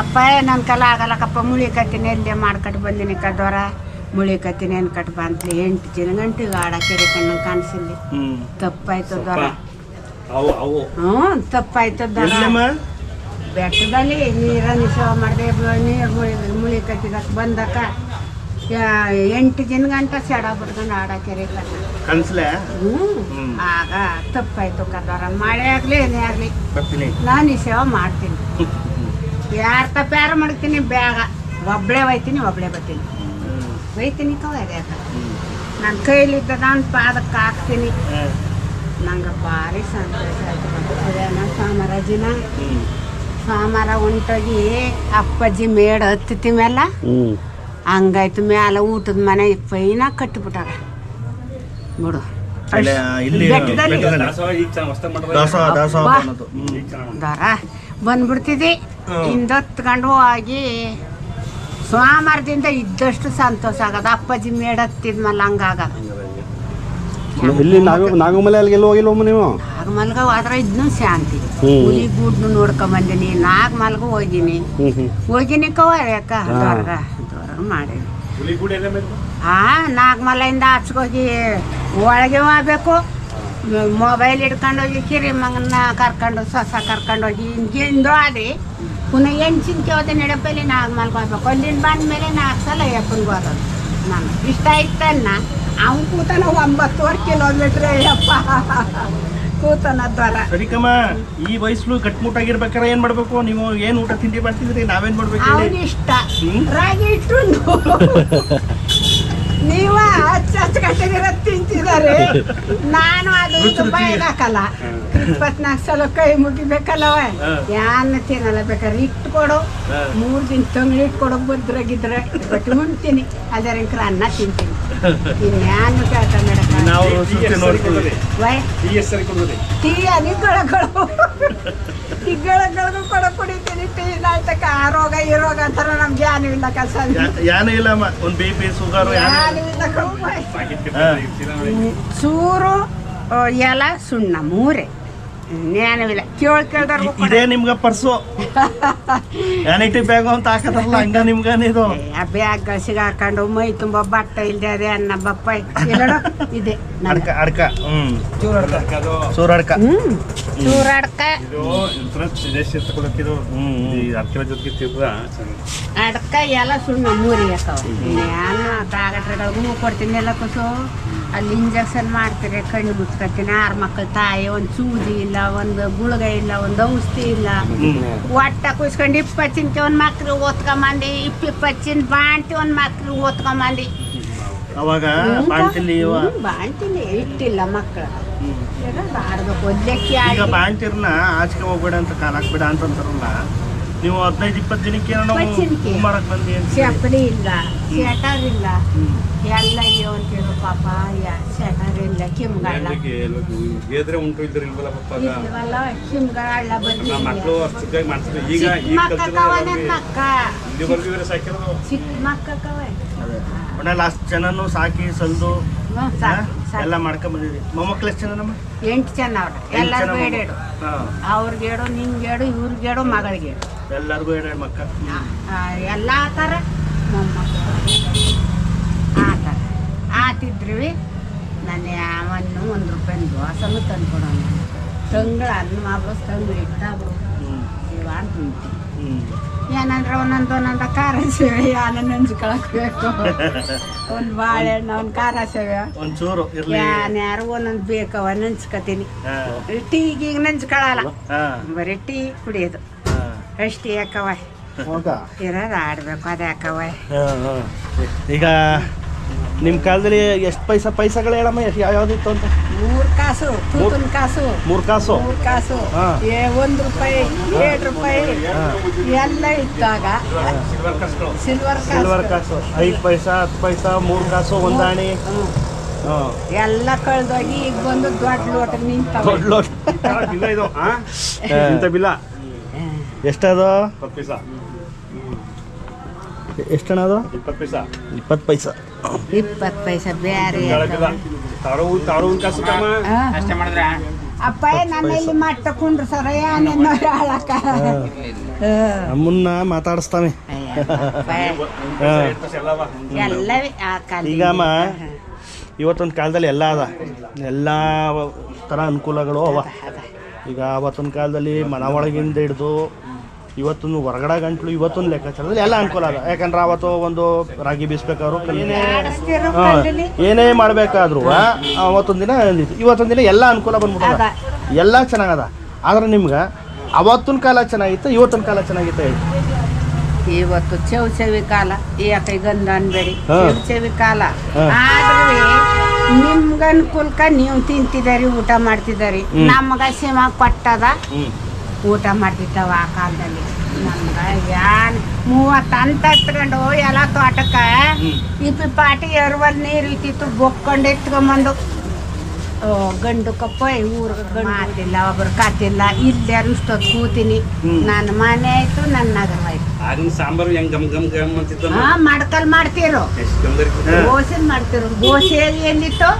ಅಪ್ಪ ನನ್ನ ಕಲ ಆಗಲ್ಲಕ್ಕಪ್ಪ ಮುಳಿ ಕತ್ತೀನಿ ಎಲ್ಲೇ ಮಾಡ್ಕಟ್ಟು ಬಂದಿನಿ ಮುಳಿ ಕತ್ತೀನಿ ಏನು ಕಟ್ ಬಂತಲಿ? ಎಂಟು ಜನ ಗಂಟೆ ಆಡ ಕೆರೆ ಕಣ್ಣು ಕಾಣಿಸಿಲ್ಲ. ತಪ್ಪಾಯ್ತು ದೊರ. ಹ್ಞೂ ತಪ್ಪಾಯ್ತು ದೊರ. ಬೆಟ್ಟದಲ್ಲಿ ನೀರ ನಿಶವ ಮಾಡಿದೆ ನೀರು ಮುಳಿ ಮುಳಿ ಕಟ್ಟಿದಕ್ಕೆ ಬಂದಕ್ಕ ಎಂಟು ದಿನ ಗಂಟ ಸೆಡ ಬಿಡ್ಕೊಂಡು ಆಡ ಕೆರೆ ಕನ್ಸ್ಲೆ? ಹ್ಞೂ. ಆಗ ತಪ್ಪಾಯ್ತು ಕದೋರ ಮಳೆ ಆಗಲಿ ಏನೇ ಆಗಲಿ ನಾನು ಈ ಸೇವೆ ಮಾಡ್ತೀನಿ. ಯಾರ ತಪ್ಪ ಯಾರು ಮಾಡ್ತೀನಿ ಬೇಗ ಒಬ್ಳೆ ಒಯ್ತೀನಿ ಒಬ್ಳೆ ಬರ್ತೀನಿ ಒಯ್ತೀನಿ ಕವ ಅದ ನನ್ನ ಕೈಲಿದ್ದ ನಾನು ಪಾದಕ್ಕೆ ಹಾಕ್ತೀನಿ. ನಂಗೆ ಭಾರಿ ಸಂತೋಷ ಆಯ್ತು ಅದೇ ನಾನು ಸೋಮವಾರ ಹೊಂಟೋಗಿ ಅಪ್ಪಾಜಿ ಮೇಡ ಹತ್ತಿತಿ ಮೇಲ ಹಂಗಾಯ್ತು ಮ್ಯಾಲ ಊಟದ ಮನೆ ಪೈನ ಕಟ್ಟಿಬಿಟ್ಟಾಗ ನೋಡು. ದರ. ಬಂದ್ಬಿಡ್ತಿದ್ದಿ. ಹಿಂದೊತ್ಕೊಂಡು ಹೋಗಿ ಸೋಮವಾರದಿಂದ ಇದ್ದಷ್ಟು ಸಂತೋಷ ಆಗದ. ಅಪ್ಪಾಜಿ ಮೇಡತ್ತಿದ್ಮಲ್ಲ ಹಂಗಾಗದ. ಹಂಗಾಗ ಇಲ್ಲಿ ನಾಗ ನಾಗಮಲೆ ಅಲ್ಲಿಗೆಲ್ಲ ಹೋಗಿಲ್ವಮ್ಮ ನೀವು? ನಾಗಮಲ್ಗ ಮಲ್ಗ ಹೋದ್ರೆ ಇದ್ನು ಶಾಂತಿ. ಹುಲಿ ಗೂಡ್ನು ನೋಡ್ಕೊಂಡ್ ಬಂದಿನಿ. ನಾಗಮಲ್ಗ ಹೋಗಿನಿ. ಹೋಗಿನಿ ಕವರಿ ಅಕ್ಕ. ದೊರ್ಗ. ದೊರ್ಗ ಮಾಡೀನಿ. ಹಾ ನಾಗಮಲೆಯಿಂದ ಆಚೆಗೋಗಿ ಒಳಗೆ ಹೋಗ್ಬೇಕು. ಮೊಬೈಲ್ ಹಿಡ್ಕೊಂಡೋಗಿ ಕಿರಿ ಮಗನ ಕರ್ಕೊಂಡು ಸೊಸ ಕರ್ಕೊಂಡೋಗಿ ಹಿಂಗಿಂದು ಆದಿ ಪುನಃ ಎಂಚಿನ್ಕೆ ಹೋದೆ ನಡಪಲ್ಲಿ ನಾಗಮಲ್ಗೆ ಹೋಗ್ಬೇಕು ಅಲ್ಲಿಂದ ಬಂದ್ಮೇಲೆ ನಾಲ್ಕು ಸಲ ಯಪ್ಪನಿಗೆ ಹೋಗೋದು ನಾನು ಇಷ್ಟ ಇತ್ತನ್ನ ಅವ್ನು ಕೂತನ ಒಂಬತ್ತುವರೆ ಕಿಲೋಮೀಟ್ರ್ ಯಪ್ಪ ಕೂತನ ದ್ವಾರ ಈ ವಯಸ್ಸು ಗಟ್ಮುಟ್ಟಾಗಿರ್ಬೇಕಾರೆ ಏನ್ ಮಾಡ್ಬೇಕು? ನೀವು ಏನ್ ಊಟ ತಿಂಡಿ ಮಾಡ್ತಿದ್ರಿ? ನಾವೇನ್ ಮಾಡ್ಬೇಕು? ಅವನು ಇಷ್ಟ? ರಾಗಿ ಇಟ್ಟು ನೀವ ಹಚ್ಚ ಹಚ್ಚಗಟ್ಟಿಗಿರ ತಿಂತಿದ್ದಾರೆ ನಾನು ಅದು ತುಂಬಾ ಇದು ರುಚಿ. ಬಾಯಿಗೆ ಇಪ್ಪತ್ನಾಲ್ಕು ಸಲ ಕೈ ಮುಗಿಬೇಕಲ್ಲವ? ಯಾನ ತಿನ್ನಲ್ಲ ಬೇಕಾದ್ರೆ ಇಟ್ಟು ಕೊಡು. ಮೂರು ದಿನ ತಂಗ್ಳು ಇಟ್ಕೊಡು ಬದ್ರಾಗಿದ್ರೆ ಬಟ್ ಉಣ್ತೀನಿ. ಅದರಂಕ್ರ ಅನ್ನ ತಿಂತೀನಿ. ಇನ್ಯಾನು ಕೇಳ್ತ ನಾವು ಸುತ್ತಿ ನೋಡ್ತೀವಿ ಟೀ ಅನಿಗಳಗಳು ಟೀಗಳಗಳಿಗೂ ಕೊಡ ಕುಡಿತೀನಿ. ಟೀ ನಾಯ್ತಕ್ಕ ಆ ರೋಗ ಈ ರೋಗ ಅಂತಾರ ನಮ್ಗೆ ಇಲ್ಲ ಕೆಲಸ. ಯಾ- ಯಾನೇ ಇಲ್ಲಮ್ಮ ಒಂದ್ ಬಿ ಪಿ ಶುಗರ್ ಚೂರು ಎಲ ಸುಣ್ಣ ಮೂರೇ. ಜ್ಞಾನವಿಲ್ಲ ಕೇಳ್ ಇದೇ ನಿಮ್ಗ ಪರ್ಸು. ವ್ಯಾನಿಟಿ ಬ್ಯಾಗ್ ಅಂತ ಹಾಕತಾರಲ್ಲ ಹಂಗ ನಿಮ್ಗನ ಇದು? ಆ ಸಿಗಾಕೊಂಡು ಮೈ ತುಂಬಾ ಬಟ್ಟೆ ಇಲ್ದೆ ಅದೇ ಅನ್ನ ಬಪ್ಪ ಎಲ್ಲಡ ಇದೆ. ಅಡ್ಕ ಅಡ್ಕ ಹ್ಮ್. ಸೂರಡ್ಕ ಹ್ಮ್. ಚೂರಾಡ್ಕ. ಅಡ್ಕ ಎಲ್ಲ ಸುಣ್ಣ ನಾನು ಕೊಡ್ತೀನಿ ಎಲ್ಲ ಕೊಸು. ಅಲ್ಲಿ ಇಂಜೆಕ್ಷನ್ ಮಾಡ್ತಾರೆ ಕಣ್ಣು ಮುಚ್ಕೊತೀನಿ. ಆರು ಮಕ್ಕಳ ತಾಯಿ ಒಂದು ಸೂಜಿ ಇಲ್ಲ ಒಂದು ಗುಳ್ಗ ಇಲ್ಲ ಒಂದು ಔಷಧಿ ಇಲ್ಲ. ಒಟ್ಟ ಕುಯ್ಸ್ಕೊಂಡು ಇಪ್ಪತ್ತಿನಕ್ಕೆ ಒಂದ್ ಮಕ್ಳು ಓದ್ಕೊಂಬಂದು ಇಪ್ಪ ಇಪ್ಪತ್ತಿನ ಬಾಣ್ತಿ ಒಂದು ಮಕ್ಳು ಓದ್ಕೊಂಬಂದು. ಅವಾಗ ಬಾಣ್ತಿಲಿ ಬಾಣ್ತಿಲಿ ಇಟ್ಟಿಲ್ಲ ಮಕ್ಕಳು ಆಡ್ಬೇಕು ಒದ್ಲೆಕ್ಕಿ ಈಗ ಬಾಣ್ತಿರ್ನ ಆಚೆಗೆ ಹೋಗ್ಬೇಡ ಅಂತ ಕಾಲ್ ಹಾಕ್ಬೇಡ ಅಂತಂತಾರಲ್ಲ ನೀವು ಹದಿನೈದು ಇಪ್ಪತ್ತು ದಿನಕ್ಕೆ ಮಾಡಕ್ ಬಂದಿ ಅಂತ ಚಪ್ಪಲಿ ಇಲ್ಲ. ಸ್ವೆಟರ್ ಇಲ್ಲ ಎಲ್ಲ ಅಯ್ಯೋ ಅಂತೇಳು ಪಾಪ ಶೆಟರ್ ಇಲ್ಲ ಕಿಮ್ಗಳ ಗೆದ್ರೆ ಉಂಟು ಇದ್ರೆ ಇಲ್ವಲ್ಲ ಪಾಪ. ಇಲ್ವಲ್ಲ ಕಿಮ್ಗಳ ಬಂದಿ ನಮ್ಮ ಮಕ್ಕಳು ಅಷ್ಟೊತ್ತಿಗೆ ಮಾಡ್ತಿದ್ರು ಈಗ ಮಕ್ಕ ಕವ ನನ್ನ ಕಲ್ತಿದ್ರೆ ಮಕ್ಕ. ಇಲ್ಲಿವರೆಗೂ ಚಿಕ್ಕ ಮಕ್ಕ ಕವ ಒಟ್ನಲ್ಲಿ ಅಷ್ಟು ಜನನು ಸಾಕಿ ಸಲ್ದು ಎಲ್ಲ ಮಾಡ್ಕೊಂಡ್ ಬಂದಿರಿ ಮೊಮ್ಮಕ್ಳು ಎಷ್ಟು ಜನ ನಮ್ಮ? ಎಂಟು ಜನ ಅವ್ರ. ಎಲ್ಲರಿಗೂ ಏಡೇಡು ನಿಮ್ಗೆ ಅವ್ರಿಗೇಡು ಇವ್ರಿಗೆ ಇವ್ರಿಗೇಡು ಮಗಳಿಗೆ ಎಲ್ಲರಿಗೂ ಹೇಳ ಮಕ್ಕ. ಎಲ್ಲ ಆತರ ಮೊಮ್ಮಕ್ಕಳು ಆ ಥರ ಆತಿದ್ರಿ ನನ್ನ ಯಾವನ್ನು ಒಂದು ರೂಪಾಯಿ ದೋಸನು ತಂದ್ಕೊಡೋಣ ತಂಗಳ ಅನ್ನ ಮಾಡ್ಬೋದು ತಂಗಳು ಇಟ್ಟಾಗ ಇವಾಗ ತಿಂತೀನಿ ಏನಂದ್ರೆ ಒಂದೊಂದು ಒಂದೊಂದು ಖಾರ ಸೇವೆ ಯಾನ ನೆಂಚ್ಕೊಳಕ್ಬೇಕು ಒಂದು ಬಾಳೆಹಣ್ಣು ಒಂದು ಖಾರ ಸೇವೆ. ಒಂಚೂರು ಯಾನ್ ಯಾರು ಒಂದೊಂದು ಬೇಕವ ನೆಂಚ್ಕೊತೀನಿ. ಟೀ ಟೀಗೆ ಈಗ ನೆಂಚ್ಕೊಳಲ್ಲ. ಬರೀ ಟೀ ಕುಡಿಯೋದು. ಅಷ್ಟು ಯಾಕವ ಇರೋದು ಆಡ್ಬೇಕು ಅದ್ಯಾಕವ. ಈಗ ನಿಮ್ಮ ಕಾಲದಲ್ಲಿ ಎಷ್ಟು ಪೈಸಾ ಪೈಸಾಗಳು ಹೇಳಮ್ಮ ಎಷ್ಟು ಯಾವ್ಯಾವ್ದಿತ್ತು ಅಂತ? ಮೂರು ಕಾಸು ಮೂರ್ ಕಾಸು. ಮೂರು ಕಾಸು? ಮೂರು ಕಾಸು. ಹಾ. ಏ ಒಂದು ರೂಪಾಯಿ ಎರಡು ರೂಪಾಯಿ. ಎಲ್ಲ ಇದ್ದಾಗ ಸಿಲ್ವರ್ ಸಿಲ್ವರ್ ಸಿಲ್ವರ್ ಕಾಸು. ಕಾಸು. ಐದು ಪೈಸಾ ಹತ್ತು ಪೈಸಾ ಮೂರು ಕಾಸು ಒಂದಾಣಿ ಹ್ಮ್. ಹಾಂ. ಎಲ್ಲ ಕಳ್ದೋಗಿ ಈಗ ಬಂದು ದೊಡ್ಡ ಲೋಟ ನಿಂತ ದೊಡ್ಡ ಲೋಟ? ಇಂಥ ಬಿಲ್ಲ? ಎಷ್ಟದು? ಹತ್ತು ಪೈಸಾ. ಎಷ್ಟಣ ಅದು ಇಪ್ಪತ್ತು ಪೈಸಾ. ಇಪ್ಪತ್ತು ಪೈಸಾ. ಇಪ್ಪತ್ತು ಪೈಸೆ ಬೇರೆ. ಅಪ್ಪ ನನ್ನ ಇಲ್ಲಿ ಮಟ್ಟ ಕುಂಡ್ರು ಸರಯ್ಯ ನಿನ್ನ ಆಳಕ್ಕ ನಮ್ಮನ್ನ ಮಾತಾಡಿಸ್ತಾವೆ ಎಲ್ಲವೇ? ಆ ಕಾಲ ಈಗ ಇವತ್ತೊಂದು ಕಾಲದಲ್ಲಿ ಎಲ್ಲ ಅದ. ಎಲ್ಲ ಥರ ಅನುಕೂಲಗಳು ಅವ. ಈಗ ಅವತ್ತೊಂದು ಕಾಲದಲ್ಲಿ ಮನ ಒಳಗಿಂದ ಹಿಡ್ದು ಇವತ್ತೊಂದು ಹೊರಗಡೆ ಗಂಟ್ಲು ಇವತ್ತೊಂದು ಲೆಕ್ಕಾಚಾರದಲ್ಲಿ ಎಲ್ಲ ಅನುಕೂಲ ಅದ. ಯಾಕಂದ್ರೆ ಅವತ್ತು ಒಂದು ರಾಗಿ ಬೀಸ್ಬೇಕಾದ್ರು ಏನೇ ಮಾಡ್ಬೇಕಾದ್ರು ಅವತ್ತೊಂದು ದಿನ ಇವತ್ತೊಂದು ದಿನ ಎಲ್ಲ ಅನುಕೂಲ ಬಂದ್ಬಿಟ್ಟದ. ಎಲ್ಲ ಚೆನ್ನಾಗದ. ಆದ್ರೆ ನಿಮ್ಗೆ ಅವತ್ತಿನ ಕಾಲ ಚೆನ್ನಾಗಿತ್ತು ಇವತ್ತಿನ ಕಾಲ ಚೆನ್ನಾಗಿತ್ತು ಹೇಳಿ? ಇವತ್ತು ಚೆವ್ ಚೆವಿ ಕಾಲ ಯಾಕೆ ಗಂಧ ಅನ್ಬೇಡಿ. ಚೆವ್ ಚೆವಿ ಕಾಲ. ಆದ್ರೆ ನಿಮ್ಗ ಅನುಕೂಲಕ್ಕ ನೀವು ತಿಂತಿದಾರಿ ಊಟ ಮಾಡ್ತಿದಾರಿ. ನಮ್ಗ ಸಿಮ ಕೊಟ್ಟದ. ಊಟ ಮಾಡ್ತಿತ್ತವ ಆ ಕಾಲದಲ್ಲಿ. ನಮ್ಗೆ ಯಾನ್ ಮೂವತ್ತು ಅಂತ ಎತ್ಕೊಂಡು ಎಲ್ಲ ತೋಟಕ್ಕ. ಇಪ್ಪಿ ಪಾಟಿ ಎರವಲ್ ನೀರು ಇತ್ತಿತ್ತು ಬೊಕ್ಕೊಂಡು ಎತ್ಕೊಂಬಂದು. ಓ, ಗಂಡು ಕಪ್ಪ ಊರ್ ಮಾತಿಲ್ಲ ಒಬ್ರು ಕಾತಿಲ್ಲ ಇಲ್ಲಿ ಇಷ್ಟೊತ್ತು ಕೂತೀನಿ. ನನ್ನ ಮನೆ ಆಯ್ತು ನನ್ನ ನಗರ ಆಯ್ತು. ಆಗಿನ ಸಾಂಬಾರು ಹೆಂಗ್ ಗಮ್ ಗಮ್ ಗಮ್ ಅಂತಿದ್ದ ಹಾ ಮಡ್ಕಲ್ ಮಾಡ್ತಿರು. ಗೋಸಿನ ಮಾಡ್ತಿರು. ಗೋಸಿ ಎಲ್ಲಿತ್ತು?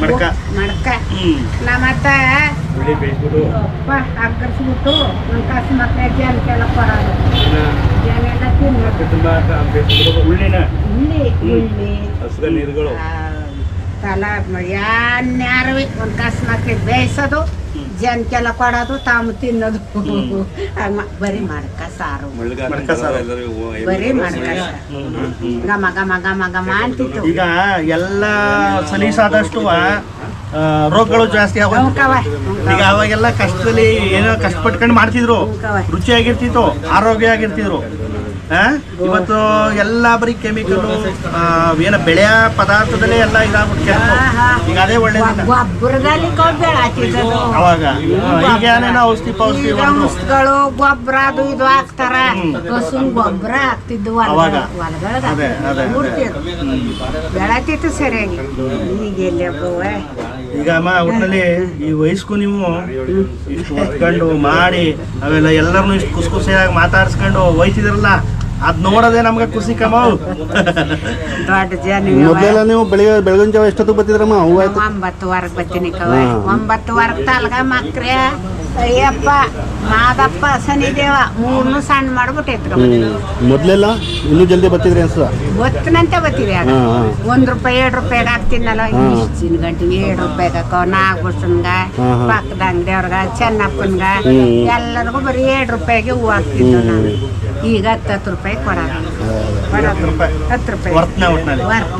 ಮಡ್ಕ. ಮಡ್ಕ. ನಮ್ಮ ಅಪ್ಪ ಅಗ್ಗರ್ಸ್ಬಿಟ್ಟು ನನ್ನ ಕಸ ಮಕ್ಕಳ ಜನಕ್ಕೆಲ್ಲ ಕೊಡೋದು ಜನ ಎಲ್ಲ ಉಳ್ಳಿ ಉಳ್ಳಿ ಹಸುಗ ನೀರುಗಳು. ತಲ ಯಾರು ಒಂದು ಕಸ ಮಕ್ಳಿಗೆ ಬೇಯಿಸೋದು ಜನಕ್ಕೆಲ್ಲ ಕೊಡೋದು ತಾವು ತಿನ್ನೋದು. ಬರೀ ಮಡ್ಕ ಸಾರು. ಬರೀ ಮಡ್ಕ ಗಮ ಗಮ ಗಮ ಗಮ ಅಂತಿತ್ತು. ಈಗ ಎಲ್ಲ ಸಲೀಸಾದಷ್ಟು ರೋಗಗಳು ಜಾಸ್ತಿ ಈಗ ಅವಾಗೆಲ್ಲ ಕಷ್ಟದಲ್ಲಿ ಏನೋ ಕಷ್ಟಪಟ್ಕೊಂಡು ಮಾಡ್ತಿದ್ರು. ರುಚಿಯಾಗಿರ್ತಿತ್ತು ಆರೋಗ್ಯ ಆಗಿರ್ತಿದ್ರು? ಇವತ್ತು ಎಲ್ಲ ಬರೀ ಕೆಮಿಕಲ್ ಏನ ಬೆಳೆಯ ಪದಾರ್ಥದಲ್ಲೇ ಎಲ್ಲ ಇದಾಗ್ಬಿಟ್ಟು ಈಗ ಅದೇ ಒಳ್ಳೇದು ಅವಾಗ. ಈಗ ಏನೇನೋ ಔಷಧಿ ಪೌಷ್ಠಿ ಔಷಧಿಗಳು ಗೊಬ್ಬರ ಅದು ಇದು ಹಾಕ್ತಾರ. ಹಸುನ್ ಗೊಬ್ಬರ ಹಾಕ್ತಿದ್ವು ಅವಾಗ. ಅದೇ, ಅದೇ. ಬೆಳತಿತ್ತು ಸರಿಯಾಗಿ. ಈಗ ಎಲ್ಲಿ ಈಗ ಅಮ್ಮ ಒಟ್ಟಿನಲ್ಲಿ ಈ ವಯಸ್ಕು ನೀವು ಇಷ್ಟು ಹೊತ್ಕೊಂಡು ಮಾಡಿ ಅವೆಲ್ಲ ಎಲ್ಲರನ್ನೂ ಇಷ್ಟು ಖುಷಿ ಖುಷಿಯಾಗಿ ಮಾತಾಡ್ಸ್ಕೊಂಡು ಹೋಯ್ತಿದ್ರಲ್ಲ ಅದ್ ನೋಡೋದೇ ನಮ್ಗೆ ಖುಷಿ ಕಮ್ಮ ದೊಡ್ಡ ಜನ ಮೊದಲೆಲ್ಲ ನೀವು ಬೆಳಿಗ್ಗೆ ಬೆಳಗಿನ ಜಾವ ಎಷ್ಟೊತ್ತಿಗೆ ಬರ್ತಿದ್ರಮ್ಮ ಹೂ ಆಯ್ತು. ಒಂಬತ್ತುವರೆಗೆ ಬರ್ತೀನಿ ಕವ. ಒಂಬತ್ತುವರೆಗೆ ತಲ್ಗ ಮಕ್ರೆ ಅಯ್ಯಪ್ಪ ಮಾದಪ್ಪ ಸನಿದೇವ ಮೂರ್ನು ಸಣ್ಣ ಮಾಡ್ಬಿಟ್ಟು ಎತ್ಕೊಂಡ್ ಹ್ಮ್. ಮೊದಲೆಲ್ಲ ಇನ್ನೂ ಜಲ್ದಿ ಬರ್ತಿದ್ರಿ ಅನ್ಸ ಬತ್ತನಂತೆ ಬರ್ತೀವಿ ಆಗ. ಒಂದ್ ರೂಪಾಯಿ ಎರಡು ರೂಪಾಯಿಗೆ ಹಾಕ್ತೀನಲ್ಲ ಇಷ್ಟು ಇಷ್ಟಿನ ಗಂಟೆಗೆ ಎರಡು ರೂಪಾಯಿಗೆ ಹಾಕೋ ಹಾ. ಪಕ್ಕದ ಅಂಗಡಿಯವ್ರಗ ಚೆನ್ನಪ್ಪನ್ಗ. ಎಲ್ಲರಿಗೂ ಬರೀ ಎರಡು ರೂಪಾಯಿಗೆ ಹೂ ಹಾಕ್ತಿದ್ದು ನಾನು ಈಗ ಹತ್ತು ಹತ್ತು ರೂಪಾಯಿ ಕೊಡೋದು. ಹತ್ತು ರೂಪಾಯಿ. ವರ್ತ್.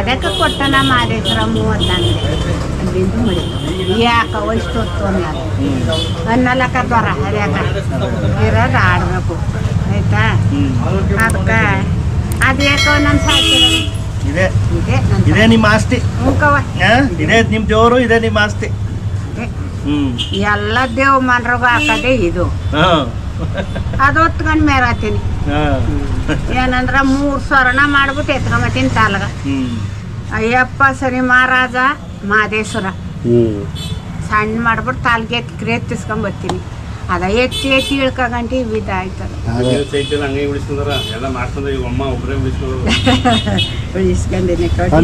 ಅದಕ್ಕೆ ಕೊಟ್ಟನ ಮಾದೇಶ್ವರ ಮೂವತ್ತು ಅಂಗಡಿ ಅಲ್ಲಿಂದ ಮಡಿತು ಯಾಕವ ಇಷ್ಟೊತ್ತು ಅನ್ನೋದು ಅನ್ನಲಕ್ಕ ದ್ವಾರ ಹರಿಯಾಕ ಇರೋದು ಆಡಬೇಕು. ಆಯ್ತಾ? ಅದಕ್ಕೆ ಅದು ಯಾಕೋ ನನ್ನ ಸಾಕಿರೋದು ಇದೆ. ಇದೆ ನಿಮ್ಮ ಆಸ್ತಿ? ಇದೇ ನಿಮ್ ದೇವರು ಇದೇ ನಿಮ್ಮ ಆಸ್ತಿ. ಎಲ್ಲ ದೇವ್ ಮನ್ರಿಗೂ ಹಾಕದೆ ಇದು. ಅದು ಹೊತ್ಕೊಂಡ್ ಮೇರಾತೀನಿ ಹಾ. ಏನಂದ್ರ ಮೂರ್ ಸ್ವರ್ಣ ಮಾಡ್ಬಿಟ್ಟು ಎತ್ಕೊಂಬತ್ತೀನಿ ತಾಲಗ. ಹ್ಮ್. ಅಯ್ಯಪ್ಪ ಸರಿ ಮಹಾರಾಜ ಮಹದೇಶ್ವರ. ಹ್ಮ್. ಸಣ್ಣ ಮಾಡ್ಬಿಟ್ಟು ತಾಲ್ಗೆ ಎತ್ತಿ ಎತ್ತಿಸ್ಕೊಂಬರ್ತೀನಿ ಅದ ಎತ್ತಿ ಎತ್ತಿ ಇಳ್ಕೊಂಡಿ ಇದಾಯ್ತದ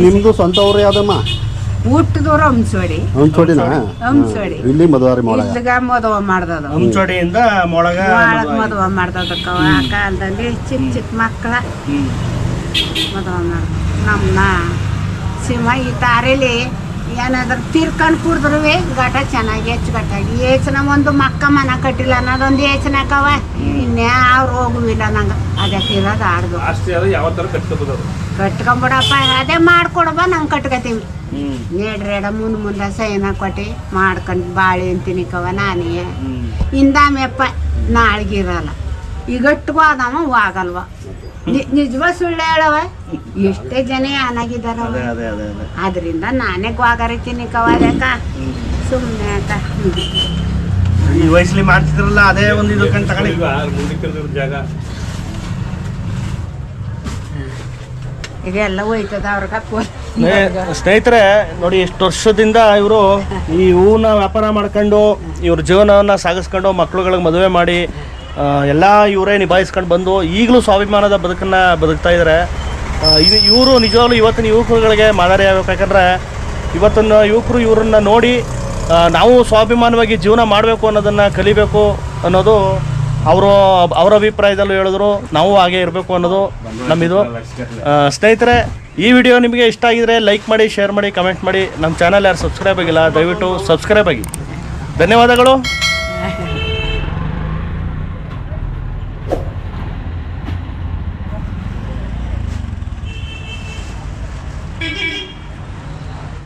ನಿಮ್ದು ಸ್ವಂತ ಊರು ಯಾವ್ದಮ್ಮ? ಹುಟ್ಟಿದವ್ರು ಹಂಸೋಡಿ. ಹಂಚೋಡಿನ ಹಂಸೋಡಿ. ಇಲ್ಲಿ ಮದುವಾರಿ ಮಾಡ ಇಲ್ಲಿಗ ಮದುವ ಮಾಡ್ದದು ಹಂಚೋಡಿಯಿಂದ ಮೊಳಗ ಒಳಗ್ ಮದುವ ಮಾಡ್ದದಕ್ಕ ಆ ಕಾಲದಲ್ಲಿ ಚಿಕ್ಕ ಚಿಕ್ಕ ಮಕ್ಕಳ. ಮದುವೆ ಮಾಡ್ದ ನಮ್ಮನ್ನ ಸಿಂಹ ಈ ತಾರೇಲಿ ಏನಾದ್ರು ತಿರ್ಕೊಂಡು ಕುಡಿದ್ರು ಗಟ ಚೆನ್ನಾಗಿ ಹೆಚ್ಚು ಗಟ್ಟಾಗಿ ಏಚನ ಒಂದು ಮಕ್ಕ ಮನ ಕಟ್ಟಿಲ್ಲ ಅನ್ನೋದೊಂದು ಏಚನಕವ ಇನ್ಯಾವ್ರು ಹೋಗುವಿಲ್ಲ ನಂಗೆ. ಅದಕ್ಕೆ ಇರೋದು ಆಡ್ದು. ಕಟ್ಕೊಂಬಿಡಪ್ಪ ಅದೇ ಮಾಡ್ಕೊಡಪ್ಪ ನಾವು ಕಟ್ಕೋತೀವಿ. ನೀಡ್ರೇಡ ಮುಂದೆ ಮುಂದೆ ಸೈನ ಕೊಟ್ಟು ಮಾಡ್ಕೊಂಡು ಬಾಳೆ ಅಂತೀನಿ ಕವ ನಾನೇ. ಇಂದಾಮೆಪ್ಪ ನಾಳಿಗಿರಲ್ಲ ಈಗಟ್ಟಿಗೂ ಅದವ ಹೋಗಲ್ವ ನಿ- ನಿಜವ ಸುಳ್ಳು ಹೇಳವ ಎಷ್ಟೇ ಜನ ಅದೇ ಆದ್ರಿಂದ ನಾನೇ ಗ್ವಾಗರಿತೀನಿ ಕವಾದಕ್ಕ ಸುಮ್ಮನೆ ಅಕ್ಕ ಈ ವಯಸ್ಸಲ್ಲಿ ಮಾಡ್ತಿದ್ರಲ್ಲ ಅದೇ ಒಂದು ಇದು ಕಣ್ ತಗೊಳ್ಳಿ ಈಗ ಮುಂದಕ್ಕೆ ಜಾಗ. ಇದೆಲ್ಲ ಹೋಯ್ತದ ಅವ್ರಿಗೆ? ಸ್ನೇ- ಸ್ನೇಹಿತರೆ ನೋಡಿ ಎಷ್ಟು ವರ್ಷದಿಂದ ಇವರು ಈ ಹೂವನ್ನ ವ್ಯಾಪಾರ ಮಾಡ್ಕೊಂಡು ಇವ್ರ ಜೀವನವನ್ನ ಸಾಗಿಸ್ಕೊಂಡು ಮಕ್ಳುಗಳಿಗೆ ಮದುವೆ ಮಾಡಿ ಎಲ್ಲ ಇವರೇ ನಿಭಾಯಿಸ್ಕೊಂಡು ಬಂದು ಈಗಲೂ ಸ್ವಾಭಿಮಾನದ ಬದುಕನ್ನು ಬದುಕ್ತಾ ಇದ್ದಾರೆ ಇದು ಇವರು ನಿಜವಾಗ್ಲೂ ಇವತ್ತಿನ ಯುವಕರುಗಳಿಗೆ ಮಾದರಿಯಾಗಬೇಕು ಯಾಕಂದರೆ ಇವತ್ತಿನ ಯುವಕರು ಇವರನ್ನ ನೋಡಿ ನಾವು ಸ್ವಾಭಿಮಾನವಾಗಿ ಜೀವನ ಮಾಡಬೇಕು ಅನ್ನೋದನ್ನು ಕಲಿಬೇಕು ಅನ್ನೋದು ಅವರು, ಅವರ ಅಭಿಪ್ರಾಯದಲ್ಲೂ ಹೇಳಿದ್ರು. ನಾವು ಹಾಗೆ ಇರಬೇಕು ಅನ್ನೋದು ನಮ್ಮಿದು. ಸ್ನೇಹಿತರೆ, ಈ ವಿಡಿಯೋ ನಿಮಗೆ ಇಷ್ಟ ಆಗಿದರೆ ಲೈಕ್ ಮಾಡಿ, ಶೇರ್ ಮಾಡಿ, ಕಮೆಂಟ್ ಮಾಡಿ. ನಮ್ಮ ಚಾನಲ್ ಯಾರು ಸಬ್ಸ್ಕ್ರೈಬ್ ಆಗಿಲ್ಲ, ದಯವಿಟ್ಟು ಸಬ್ಸ್ಕ್ರೈಬ್ ಆಗಿ. ಧನ್ಯವಾದಗಳು.